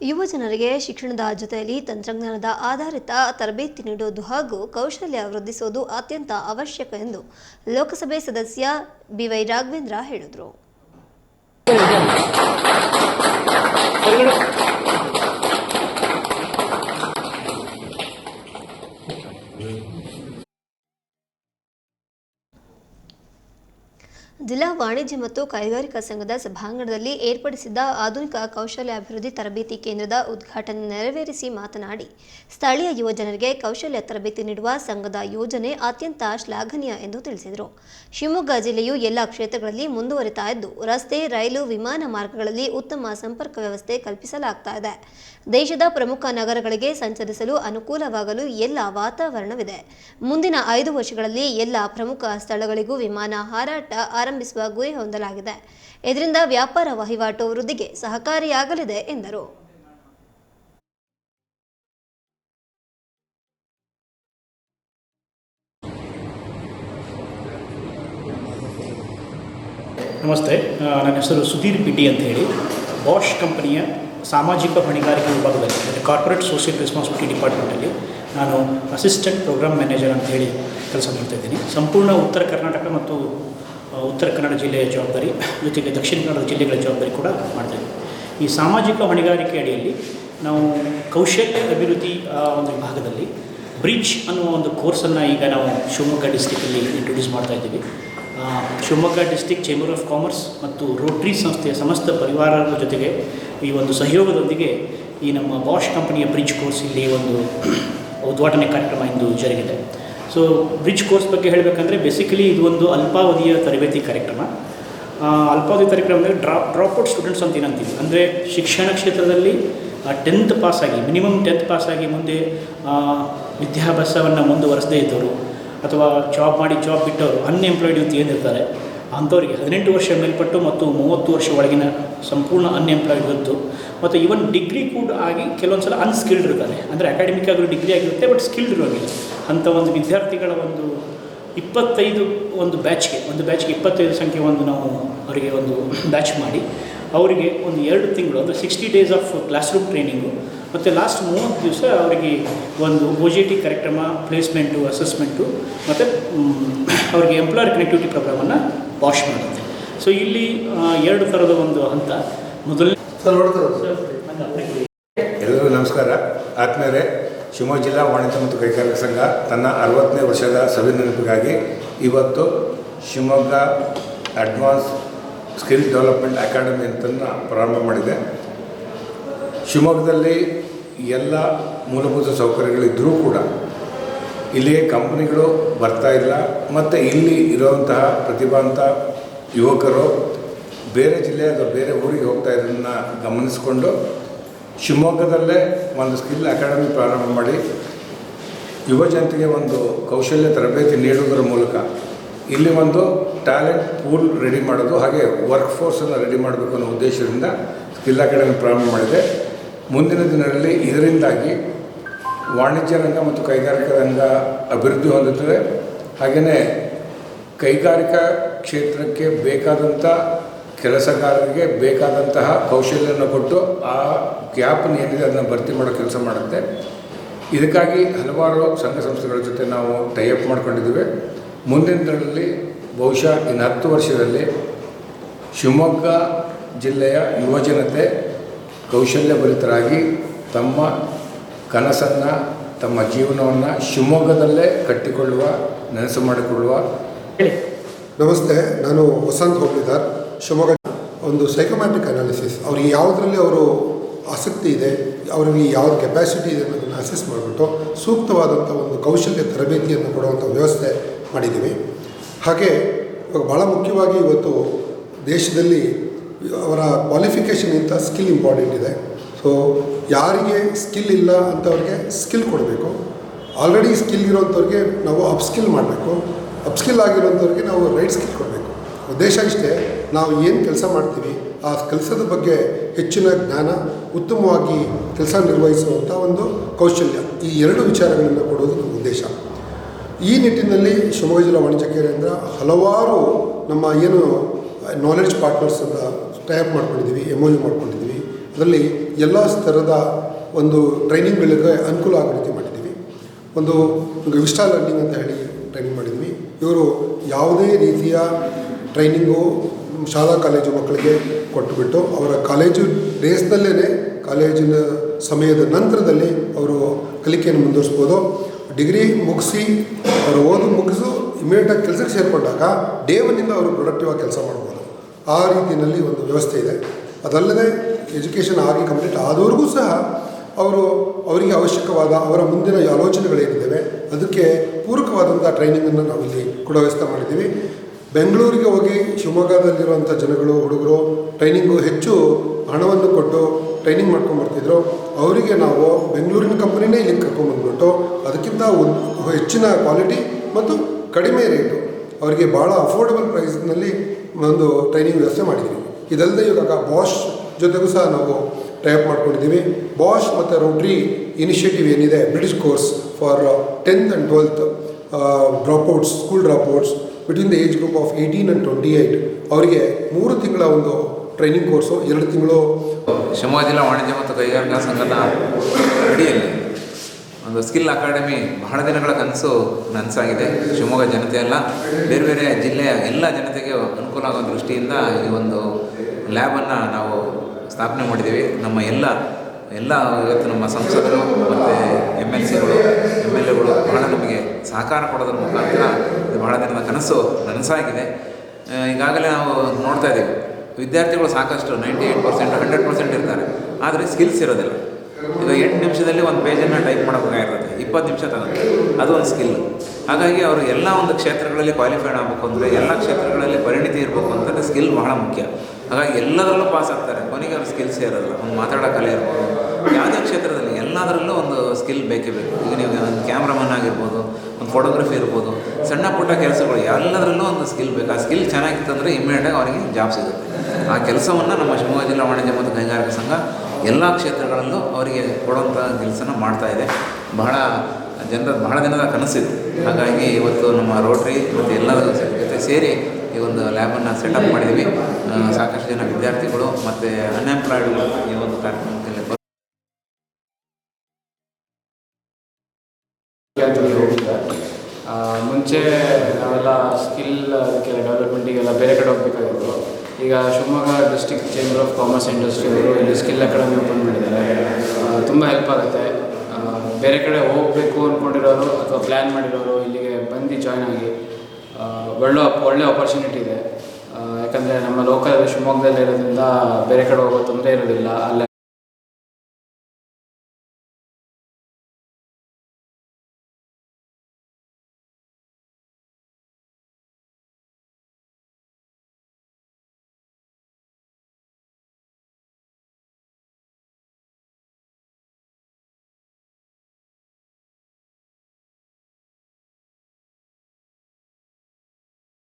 ಯುವ ಜನರಿಗೆ ಶಿಕ್ಷಣದ ಜೊತೆಯಲ್ಲಿ ತಂತ್ರಜ್ಞಾನದ ಆಧಾರಿತ ತರಬೇತಿ ನೀಡುವುದು ಹಾಗೂ ಕೌಶಲ್ಯ ವೃದ್ಧಿಸುವುದು ಅತ್ಯಂತ ಅವಶ್ಯಕ ಎಂದು ಲೋಕಸಭೆ ಸದಸ್ಯ ಬಿವೈ ರಾಘವೇಂದ್ರ ಹೇಳಿದರು. ಜಿಲ್ಲಾ ವಾಣಿಜ್ಯ ಮತ್ತು ಕೈಗಾರಿಕಾ ಸಂಘದ ಸಭಾಂಗಣದಲ್ಲಿ ಏರ್ಪಡಿಸಿದ್ದ ಆಧುನಿಕ ಕೌಶಲ್ಯಾಭಿವೃದ್ಧಿ ತರಬೇತಿ ಕೇಂದ್ರದ ಉದ್ಘಾಟನೆ ನೆರವೇರಿಸಿ ಮಾತನಾಡಿ, ಸ್ಥಳೀಯ ಯುವಜನರಿಗೆ ಕೌಶಲ್ಯ ತರಬೇತಿ ನೀಡುವ ಸಂಘದ ಯೋಜನೆ ಅತ್ಯಂತ ಶ್ಲಾಘನೀಯ ಎಂದು ತಿಳಿಸಿದರು. ಶಿವಮೊಗ್ಗ ಜಿಲ್ಲೆಯು ಎಲ್ಲ ಕ್ಷೇತ್ರಗಳಲ್ಲಿ ಮುಂದುವರಿತಾ ಇದ್ದು, ರಸ್ತೆ, ರೈಲು, ವಿಮಾನ ಮಾರ್ಗಗಳಲ್ಲಿ ಉತ್ತಮ ಸಂಪರ್ಕ ವ್ಯವಸ್ಥೆ ಕಲ್ಪಿಸಲಾಗ್ತಾ ಇದೆ. ದೇಶದ ಪ್ರಮುಖ ನಗರಗಳಿಗೆ ಸಂಚರಿಸಲು ಅನುಕೂಲವಾಗಲು ಎಲ್ಲ ವಾತಾವರಣವಿದೆ. ಮುಂದಿನ ಐದು ವರ್ಷಗಳಲ್ಲಿ ಎಲ್ಲ ಪ್ರಮುಖ ಸ್ಥಳಗಳಿಗೂ ವಿಮಾನ ಹಾರಾಟ ಆರಂಭಿಸುವ ಗುರಿ ಹೊಂದಲಾಗಿದೆ. ಇದರಿಂದ ವ್ಯಾಪಾರ ವಹಿವಾಟು ವೃದ್ಧಿಗೆ ಸಹಕಾರಿಯಾಗಲಿದೆ ಎಂದರು. ನಮಸ್ತೆ. ನನ್ನ ಹೆಸರು ಸುಧೀರ್ ಪಿಟಿ ಅಂತ ಹೇಳಿ. ಬಾಷ್ ಕಂಪನಿಯ ಸಾಮಾಜಿಕ ಹೊಣೆಗಾರಿಕೆ ವಿಭಾಗದಲ್ಲಿ, ಅಂದರೆ ಕಾರ್ಪೊರೇಟ್ ಸೋಷಿಯಲ್ ರೆಸ್ಪಾನ್ಸಿಬಿಲಿಟಿ ಡಿಪಾರ್ಟ್ಮೆಂಟಲ್ಲಿ ನಾನು ಅಸಿಸ್ಟೆಂಟ್ ಪ್ರೋಗ್ರಾಮ್ ಮ್ಯಾನೇಜರ್ ಅಂತ ಹೇಳಿ ಕೆಲಸ ಮಾಡ್ತಾ ಇದ್ದೀನಿ. ಸಂಪೂರ್ಣ ಉತ್ತರ ಕರ್ನಾಟಕ ಮತ್ತು ಉತ್ತರ ಕನ್ನಡ ಜಿಲ್ಲೆಯ ಜವಾಬ್ದಾರಿ, ಜೊತೆಗೆ ದಕ್ಷಿಣ ಕನ್ನಡ ಜಿಲ್ಲೆಗಳ ಜವಾಬ್ದಾರಿ ಕೂಡ ಮಾಡ್ತೇವೆ ಈ ಸಾಮಾಜಿಕ ಹೊಣೆಗಾರಿಕೆ ಅಡಿಯಲ್ಲಿ ನಾವು ಕೌಶಲ್ಯ ಅಭಿವೃದ್ಧಿ ಒಂದು ವಿಭಾಗದಲ್ಲಿ ಬ್ರಿಡ್ಜ್ ಅನ್ನುವ ಒಂದು ಕೋರ್ಸನ್ನು ಈಗ ನಾವು ಶಿವಮೊಗ್ಗ ಡಿಸ್ಟಿಕಲ್ಲಿ ಇಂಟ್ರೊಡ್ಯೂಸ್ ಮಾಡ್ತಾ ಇದ್ದೀವಿ. Shivamogga district chamber of commerce ಮತ್ತು ರೋಟ್ರಿ ಸಂಸ್ಥೆಯ ಸಮಸ್ತ ಪರಿವಾರಗಳ ಜೊತೆಗೆ ಈ ಒಂದು ಸಹಯೋಗದೊಂದಿಗೆ ಈ ನಮ್ಮ ಬಾಷ್ ಕಂಪನಿಯ ಬ್ರಿಡ್ಜ್ ಕೋರ್ಸ್ ಇಲ್ಲಿ ಒಂದು ಉದ್ಘಾಟನೆ ಕಾರ್ಯಕ್ರಮ ಇಂದು ಜರುಗಿದೆ. ಸೊ ಬ್ರಿಡ್ಜ್ ಕೋರ್ಸ್ ಬಗ್ಗೆ ಹೇಳಬೇಕಂದ್ರೆ ಬೇಸಿಕಲಿ ಇದು ಒಂದು ಅಲ್ಪಾವಧಿಯ ತರಬೇತಿ ಕಾರ್ಯಕ್ರಮ. ಅಲ್ಪಾವಧಿ ಕಾರ್ಯಕ್ರಮ ಅಂದರೆ ಡ್ರಾಪ್ ಡ್ರಾಪ್ಔಟ್ ಸ್ಟೂಡೆಂಟ್ಸ್ ಅಂತ ಏನಂತೀವಿ. ಅಂದರೆ ಶಿಕ್ಷಣ ಕ್ಷೇತ್ರದಲ್ಲಿ ಟೆಂತ್ ಪಾಸಾಗಿ ಮಿನಿಮಮ್ ಟೆಂತ್ ಪಾಸಾಗಿ ಮುಂದೆ ವಿದ್ಯಾಭ್ಯಾಸವನ್ನು ಮುಂದುವರಿಸದೇ ಇದ್ದವರು ಅಥವಾ ಜಾಬ್ ಮಾಡಿ ಜಾಬ್ ಬಿಟ್ಟವರು ಅನ್ಎಂಪ್ಲಾಯ್ಡ್ ಯೂತ್ ಏನಿರ್ತಾರೆ ಅಂಥವರಿಗೆ ಹದಿನೆಂಟು ವರ್ಷ ಮೇಲ್ಪಟ್ಟು ಮತ್ತು ಮೂವತ್ತು ವರ್ಷ ಒಳಗಿನ ಸಂಪೂರ್ಣ ಅನ್ಎಂಪ್ಲಾಯ್ಡ್ ಯೂತ್ತು ಮತ್ತು ಇವನ್ ಡಿಗ್ರಿ ಕೂಡ ಆಗಿ ಕೆಲವೊಂದು ಸಲ ಅನ್ಸ್ಕಿಲ್ಡ್ ಇರ್ತಾರೆ ಅಂದರೆ ಅಕಾಡೆಮಿಕ್ ಆಗಿರೋ ಡಿಗ್ರಿ ಆಗಿರುತ್ತೆ ಬಟ್ ಸ್ಕಿಲ್ಡ್ ಇರೋದಿಲ್ಲ ಅಂಥ ಒಂದು ವಿದ್ಯಾರ್ಥಿಗಳ ಒಂದು ಇಪ್ಪತ್ತೈದು ಒಂದು ಬ್ಯಾಚ್ಗೆ ಒಂದು ಬ್ಯಾಚ್ಗೆ ಇಪ್ಪತ್ತೈದು ಸಂಖ್ಯೆ ಒಂದು ನಾವು ಅವರಿಗೆ ಒಂದು ಬ್ಯಾಚ್ ಮಾಡಿ, ಅವರಿಗೆ ಒಂದು ಎರಡು ತಿಂಗಳು, ಅಂದರೆ sixty days of classroom training ಮತ್ತು ಲಾಸ್ಟ್ ಮೂವತ್ತು ದಿವಸ ಅವರಿಗೆ ಒಂದು ಒ ಜಿ ಟಿ ಕಾರ್ಯಕ್ರಮ ಪ್ಲೇಸ್ಮೆಂಟು ಅಸೆಸ್ಮೆಂಟು ಮತ್ತು ಅವರಿಗೆ ಎಂಪ್ಲಾಯರ್ ಕನೆಕ್ಟಿವಿಟಿ ಪ್ರೋಗ್ರಾಮನ್ನು ವಾಶ್ ಮಾಡುತ್ತೆ. ಸೊ ಇಲ್ಲಿ ಎರಡು ಥರದ ಒಂದು ಹಂತ. ಮೊದಲನೇ ಎಲ್ಲರಿಗೂ ನಮಸ್ಕಾರ. ಆತ್ಮೀಯರೇ ಶಿವಮೊಗ್ಗ ಜಿಲ್ಲಾ ವಾಣಿಜ್ಯ ಮತ್ತು ಕೈಗಾರಿಕಾ ಸಂಘ ತನ್ನ ಅರವತ್ತನೇ ವರ್ಷದ ಸಭೆ ನೆನಪಿಗಾಗಿ ಇವತ್ತು Shivamogga advance skill development academy ಅಂತನ್ನು ಪ್ರಾರಂಭ ಮಾಡಿದೆ. ಶಿವಮೊಗ್ಗದಲ್ಲಿ ಎಲ್ಲ ಮೂಲಭೂತ ಸೌಕರ್ಯಗಳಿದ್ದರೂ ಕೂಡ ಇಲ್ಲಿಗೆ ಕಂಪ್ನಿಗಳು ಬರ್ತಾ ಇಲ್ಲ. ಮತ್ತು ಇಲ್ಲಿ ಇರುವಂತಹ ಪ್ರತಿಭಾವಂತ ಯುವಕರು ಬೇರೆ ಜಿಲ್ಲೆ ಅಥವಾ ಬೇರೆ ಊರಿಗೆ ಹೋಗ್ತಾ ಇರೋದನ್ನು ಗಮನಿಸಿಕೊಂಡು ಶಿವಮೊಗ್ಗದಲ್ಲೇ ಒಂದು ಸ್ಕಿಲ್ ಅಕಾಡೆಮಿ ಪ್ರಾರಂಭ ಮಾಡಿ ಯುವ ಜನತೆಗೆ ಒಂದು ಕೌಶಲ್ಯ ತರಬೇತಿ ನೀಡುವುದರ ಮೂಲಕ ಇಲ್ಲಿ ಒಂದು ಟ್ಯಾಲೆಂಟ್ ಪೂಲ್ ರೆಡಿ ಮಾಡೋದು ಹಾಗೆ ವರ್ಕ್ ಫೋರ್ಸನ್ನು ರೆಡಿ ಮಾಡಬೇಕು ಅನ್ನೋ ಉದ್ದೇಶದಿಂದ ಸ್ಕಿಲ್ ಅಕಾಡೆಮಿ ಪ್ರಾರಂಭ ಮಾಡಿದೆ. ಮುಂದಿನ ದಿನಗಳಲ್ಲಿ ಇದರಿಂದಾಗಿ ವಾಣಿಜ್ಯ ರಂಗ ಮತ್ತು ಕೈಗಾರಿಕಾ ರಂಗ ಅಭಿವೃದ್ಧಿ ಹೊಂದುತ್ತದೆ. ಹಾಗೆಯೇ ಕೈಗಾರಿಕಾ ಕ್ಷೇತ್ರಕ್ಕೆ ಬೇಕಾದಂಥ ಕೆಲಸಗಾರರಿಗೆ ಬೇಕಾದಂತಹ ಕೌಶಲ್ಯವನ್ನು ಕೊಟ್ಟು ಆ ಗ್ಯಾಪ್ನ ಏನಿದೆ ಅದನ್ನು ಭರ್ತಿ ಮಾಡೋ ಕೆಲಸ ಮಾಡುತ್ತೆ. ಇದಕ್ಕಾಗಿ ಹಲವಾರು ಸಂಘ ಸಂಸ್ಥೆಗಳ ಜೊತೆ ನಾವು ಟೈಅಪ್ ಮಾಡ್ಕೊಂಡಿದ್ದೀವಿ. ಮುಂದಿನ ದಿನಗಳಲ್ಲಿ ಬಹುಶಃ ಇನ್ನು ಹತ್ತು ವರ್ಷದಲ್ಲಿ ಶಿವಮೊಗ್ಗ ಜಿಲ್ಲೆಯ ಯುವಜನತೆ ಕೌಶಲ್ಯಭರಿತರಾಗಿ ತಮ್ಮ ಕನಸನ್ನು ತಮ್ಮ ಜೀವನವನ್ನು ಶಿವಮೊಗ್ಗದಲ್ಲೇ ಕಟ್ಟಿಕೊಳ್ಳುವ ನೆನಸು ಮಾಡಿಕೊಳ್ಳುವ. ಹೇಳಿ. ನಮಸ್ತೆ ನಾನು ವಸಂತ್ ಹೋಗ್ಲಿದಾರ್ ಶಿವಮೊಗ್ಗ. ಒಂದು ಸೈಕಮ್ಯಾಟ್ರಿಕ್ ಅನಾಲಿಸಿಸ್ ಅವ್ರಿಗೆ ಯಾವುದರಲ್ಲಿ ಅವರು ಆಸಕ್ತಿ ಇದೆ ಅವರಿಗೆ ಯಾವ ಕೆಪಾಸಿಟಿ ಇದೆ ಅನ್ನೋದನ್ನು ಅಸೆಸ್ ಮಾಡಿಬಿಟ್ಟು ಸೂಕ್ತವಾದಂಥ ಒಂದು ಕೌಶಲ್ಯ ತರಬೇತಿಯನ್ನು ಕೊಡುವಂಥ ವ್ಯವಸ್ಥೆ ಮಾಡಿದ್ದೀವಿ ಹಾಗೆ ಇವಾಗ ಭಾಳ ಮುಖ್ಯವಾಗಿ ಇವತ್ತು ದೇಶದಲ್ಲಿ ಅವರ ಕ್ವಾಲಿಫಿಕೇಷನ್ಗಿಂತ ಸ್ಕಿಲ್ ಇಂಪಾರ್ಟೆಂಟ್ ಇದೆ. ಸೊ ಯಾರಿಗೆ ಸ್ಕಿಲ್ ಇಲ್ಲ ಅಂಥವ್ರಿಗೆ ಸ್ಕಿಲ್ ಕೊಡಬೇಕು. ಆಲ್ರೆಡಿ ಸ್ಕಿಲ್ ಇರೋಂಥವ್ರಿಗೆ ನಾವು ಅಪ್ಸ್ಕಿಲ್ ಮಾಡಬೇಕು. ಅಪ್ಸ್ಕಿಲ್ ಆಗಿರೋಂಥವ್ರಿಗೆ ನಾವು ರೈಟ್ ಸ್ಕಿಲ್ ಕೊಡಬೇಕು. ಉದ್ದೇಶ ಇಷ್ಟೇ, ನಾವು ಏನು ಕೆಲಸ ಮಾಡ್ತೀವಿ, ಆ ಕೆಲಸದ ಬಗ್ಗೆ ಹೆಚ್ಚಿನ ಜ್ಞಾನ, ಉತ್ತಮವಾಗಿ ಕೆಲಸ ನಿರ್ವಹಿಸುವಂಥ ಒಂದು ಕೌಶಲ್ಯ. ಈ ಎರಡು ವಿಚಾರಗಳನ್ನು ಕೊಡೋದು ನಮ್ಮ ಉದ್ದೇಶ. ಈ ನಿಟ್ಟಿನಲ್ಲಿ ಶಿವಮೊಗ್ಗ ಜಿಲ್ಲಾ ವಾಣಿಜ್ಯ ಕೇಂದ್ರ ಹಲವಾರು ನಮ್ಮ ಏನು ನಾಲೆಡ್ಜ್ ಪಾರ್ಟ್ನರ್ಸ್ ಅಂತ ಟೈಪ್ ಮಾಡ್ಕೊಂಡಿದ್ದೀವಿ ಎಂ ಒ ಯು ಮಾಡ್ಕೊಂಡಿದ್ದೀವಿ ಅದರಲ್ಲಿ ಎಲ್ಲ ಸ್ತರದ ಒಂದು ಟ್ರೈನಿಂಗ್ಗಳಿಗೆ ಅನುಕೂಲ ಆಗೋ ರೀತಿ ಮಾಡಿದ್ದೀವಿ. ಒಂದು ವಿಸ್ಟಾ ಲರ್ನಿಂಗ್ ಅಂತ ಹೇಳಿ ಟ್ರೈನಿಂಗ್ ಮಾಡಿದ್ವಿ. ಇವರು ಯಾವುದೇ ರೀತಿಯ ಟ್ರೈನಿಂಗು ಶಾಲಾ ಕಾಲೇಜು ಮಕ್ಕಳಿಗೆ ಕೊಟ್ಟುಬಿಟ್ಟು ಅವರ ಕಾಲೇಜು ಡೇಸ್ನಲ್ಲೇ ಕಾಲೇಜಿನ ಸಮಯದ ನಂತರದಲ್ಲಿ ಅವರು ಕಲಿಕೆಯನ್ನು ಮುಂದುವರಿಸ್ಬೋದು. ಡಿಗ್ರಿ ಮುಗಿಸಿ ಅವರು ಓದು ಮುಗಿಸು ಇಮಿಡಿಯೇಟಾಗಿ ಕೆಲಸಕ್ಕೆ ಸೇರಿಕೊಂಡಾಗ ಡೇ ಒನ್ನಿಂದ ಅವರು ಪ್ರೊಡಕ್ಟಿವ್ ಕೆಲಸ ಮಾಡ್ಬೋದು. ಆ ರೀತಿಯಲ್ಲಿ ಒಂದು ವ್ಯವಸ್ಥೆ ಇದೆ. ಅದಲ್ಲದೆ ಎಜುಕೇಷನ್ ಆಗಿ ಕಂಪ್ಲೀಟ್ ಆದವ್ರಿಗೂ ಸಹ ಅವರು ಅವರಿಗೆ ಅವಶ್ಯಕವಾದ ಅವರ ಮುಂದಿನ ಆಲೋಚನೆಗಳೇನಿದ್ದಾವೆ, ಅದಕ್ಕೆ ಪೂರಕವಾದಂಥ ಟ್ರೈನಿಂಗನ್ನು ನಾವಿಲ್ಲಿ ಕೂಡ ವ್ಯವಸ್ಥೆ ಮಾಡಿದ್ದೀವಿ. ಬೆಂಗಳೂರಿಗೆ ಹೋಗಿ ಶಿವಮೊಗ್ಗದಲ್ಲಿರುವಂಥ ಜನಗಳು, ಹುಡುಗರು ಟ್ರೈನಿಂಗು ಹೆಚ್ಚು ಹಣವನ್ನು ಕೊಟ್ಟು ಟ್ರೈನಿಂಗ್ ಮಾಡ್ಕೊಂಡು ಬರ್ತಿದ್ರು. ಅವರಿಗೆ ನಾವು ಬೆಂಗಳೂರಿನ ಕಂಪ್ನಿನೇ ಕರ್ಕೊಂಡು ಕರ್ಕೊಂಬಂದ್ಬಿಟ್ಟು ಅದಕ್ಕಿಂತ ಹೆಚ್ಚಿನ ಕ್ವಾಲಿಟಿ ಮತ್ತು ಕಡಿಮೆ ರೇಟು ಅವರಿಗೆ ಭಾಳ ಅಫೋರ್ಡಬಲ್ ಪ್ರೈಸ್ನಲ್ಲಿ ಒಂದು ಟ್ರೈನಿಂಗ್ ವ್ಯವಸ್ಥೆ ಮಾಡಿದ್ದೀವಿ. ಇದಲ್ಲದೆ ಇವಾಗ ಬಾಷ್ ಜೊತೆಗೂ ಸಹ ನಾವು ಟೈಪ್ ಮಾಡ್ಕೊಂಡಿದ್ದೀವಿ. ಬಾಷ್ ಮತ್ತು ರೋಟ್ರಿ ಇನಿಷಿಯೇಟಿವ್ ಏನಿದೆ British course for tenth and twelfth dropouts school dropouts between the age group of eighteen and twenty eight ಅವರಿಗೆ ಮೂರು ತಿಂಗಳ ಒಂದು ಟ್ರೈನಿಂಗ್ ಕೋರ್ಸು ಎರಡು ತಿಂಗಳು ಶಿವಮೊಗ್ಗ ಜಿಲ್ಲಾ ವಾಣಿಜ್ಯ ಮತ್ತು ಕೈಗಾರಿಕಾ ಸಂಘದ ಅಡಿಯಲ್ಲಿ ಒಂದು ಸ್ಕಿಲ್ ಅಕಾಡೆಮಿ ಬಹಳ ದಿನಗಳ ಕನಸು ನನಸಾಗಿದೆ. ಶಿವಮೊಗ್ಗ ಜನತೆ ಎಲ್ಲ ಬೇರೆ ಬೇರೆ ಜಿಲ್ಲೆಯ ಎಲ್ಲ ಜನತೆಗೆ ಅನುಕೂಲ ಆಗೋ ದೃಷ್ಟಿಯಿಂದ ಈ ಒಂದು ಲ್ಯಾಬನ್ನು ನಾವು ಸ್ಥಾಪನೆ ಮಾಡಿದ್ದೀವಿ. ನಮ್ಮ ಎಲ್ಲ ಎಲ್ಲ ಇವತ್ತು ನಮ್ಮ ಸಂಸದರು ಮತ್ತು ಎಂ ಎಲ್ ಸಿಗಳು ಎಂ ಎಲ್ ಎಗಳು ಬಹಳ ನಮಗೆ ಸಹಕಾರ ಕೊಡೋದ್ರ ಮುಖಾಂತರ ಇದು ಬಹಳ ದಿನದ ಕನಸು ನನಸಾಗಿದೆ. ಈಗಾಗಲೇ ನಾವು ನೋಡ್ತಾ ಇದ್ದೀವಿ. ವಿದ್ಯಾರ್ಥಿಗಳು ಸಾಕಷ್ಟು ninety eight percent, hundred percent ಇರ್ತಾರೆ. ಆದರೆ ಸ್ಕಿಲ್ಸ್ ಇರೋದಿಲ್ಲ. ಈಗ ಎಂಟು ನಿಮಿಷದಲ್ಲಿ ಒಂದು ಪೇಜನ್ನು ಟೈಪ್ ಮಾಡಬೇಕಾಗಿರುತ್ತೆ ಇಪ್ಪತ್ತು ನಿಮಿಷ ತಗೊಂಡು ಅದು ಒಂದು ಸ್ಕಿಲ್ ಹಾಗಾಗಿ ಅವರು ಎಲ್ಲ ಒಂದು ಕ್ಷೇತ್ರಗಳಲ್ಲಿ ಕ್ವಾಲಿಫೈಡ್ ಆಗಬೇಕು ಅಂದರೆ, ಎಲ್ಲ ಕ್ಷೇತ್ರಗಳಲ್ಲಿ ಪರಿಣಿತಿ ಇರಬೇಕು ಅಂತಂದರೆ ಸ್ಕಿಲ್ ಬಹಳ ಮುಖ್ಯ. ಹಾಗಾಗಿ ಎಲ್ಲದರಲ್ಲೂ ಪಾಸ್ ಆಗ್ತಾರೆ. ಕೊನೆಗೆ ಅವ್ರ ಸ್ಕಿಲ್ಸ್ ಇರೋಲ್ಲ ಒಂದು ಮಾತಾಡೋ ಕಲೆ ಇರ್ಬೋದು. ಯಾವುದೇ ಕ್ಷೇತ್ರದಲ್ಲಿ ಎಲ್ಲದರಲ್ಲೂ ಒಂದು ಸ್ಕಿಲ್ ಬೇಕೇ ಬೇಕು. ಈಗ ನೀವು ಒಂದು ಕ್ಯಾಮ್ರಾಮನ್ ಆಗಿರ್ಬೋದು, ಒಂದು ಫೋಟೋಗ್ರಫಿ ಇರ್ಬೋದು, ಸಣ್ಣ ಪುಟ್ಟ ಕೆಲಸಗಳು, ಎಲ್ಲದರಲ್ಲೂ ಒಂದು ಸ್ಕಿಲ್ ಬೇಕು. ಆ ಸ್ಕಿಲ್ ಚೆನ್ನಾಗಿತ್ತಂದರೆ ಇಮ್ಮಿಡಿಯೇಟಾಗಿ ಅವರಿಗೆ ಜಾಬ್ ಸಿಗುತ್ತೆ. ಆ ಕೆಲಸವನ್ನು ನಮ್ಮ ಶಿವಮೊಗ್ಗ ಜಿಲ್ಲಾ ವಾಣಿಜ್ಯ ಮತ್ತು ಕೈಗಾರಿಕಾ ಸಂಘ ಎಲ್ಲ ಕ್ಷೇತ್ರಗಳಲ್ಲೂ ಅವರಿಗೆ ಕೊಡುವಂಥ ಕೆಲಸನ ಮಾಡ್ತಾಯಿದೆ ಬಹಳ ಜನರ ಬಹಳ ದಿನದ ಕನಸಿದೆ ಹಾಗಾಗಿ ಇವತ್ತು ನಮ್ಮ ರೋಟ್ರಿ ಮತ್ತು ಎಲ್ಲರ ಜೊತೆ ಸೇರಿ ಈ ಒಂದು ಲ್ಯಾಬನ್ನು ಸೆಟಪ್ ಮಾಡಿದ್ವಿ. ಸಾಕಷ್ಟು ಜನ ವಿದ್ಯಾರ್ಥಿಗಳು ಮತ್ತು ಅನ್ಎಂಪ್ಲಾಯ್ಡ್ಗಳು ಈ ಒಂದು ಕಾರ್ಯಕ್ರಮದಲ್ಲಿ ಮುಂಚೆ ನಾವೆಲ್ಲ ಸ್ಕಿಲ್ ಅದಕ್ಕೆಲ್ಲ ಡೆವಲಪ್ಮೆಂಟಿಗೆಲ್ಲ ಬೇರೆ ಕಡೆ ಹೋಗ್ಬೇಕಾಗಿತ್ತು. ಈಗ Shivamogga district chamber of commerce industry ಅವರು ಇಲ್ಲಿ ಸ್ಕಿಲ್ ಅಕಾಡೆಮಿ ಓಪನ್ ಮಾಡಿದ್ದಾರೆ. ತುಂಬ ಹೆಲ್ಪ್ ಆಗುತ್ತೆ. ಬೇರೆ ಕಡೆ ಹೋಗಬೇಕು ಅಂದ್ಕೊಂಡಿರೋರು ಅಥವಾ ಪ್ಲ್ಯಾನ್ ಮಾಡಿರೋರು ಇಲ್ಲಿಗೆ ಬಂದು ಜಾಯ್ನ್ ಆಗಿ ಒಳ್ಳೆ ಒಳ್ಳೆ ಆಪರ್ಚುನಿಟಿ ಇದೆ. ಯಾಕಂದರೆ ನಮ್ಮ ಲೋಕಲ್ ಶಿವಮೊಗ್ಗದಲ್ಲಿ ಇರೋದ್ರಿಂದ ಬೇರೆ ಕಡೆ ಹೋಗೋ ತೊಂದರೆ ಇರೋದಿಲ್ಲ. ಅಲ್ಲೇ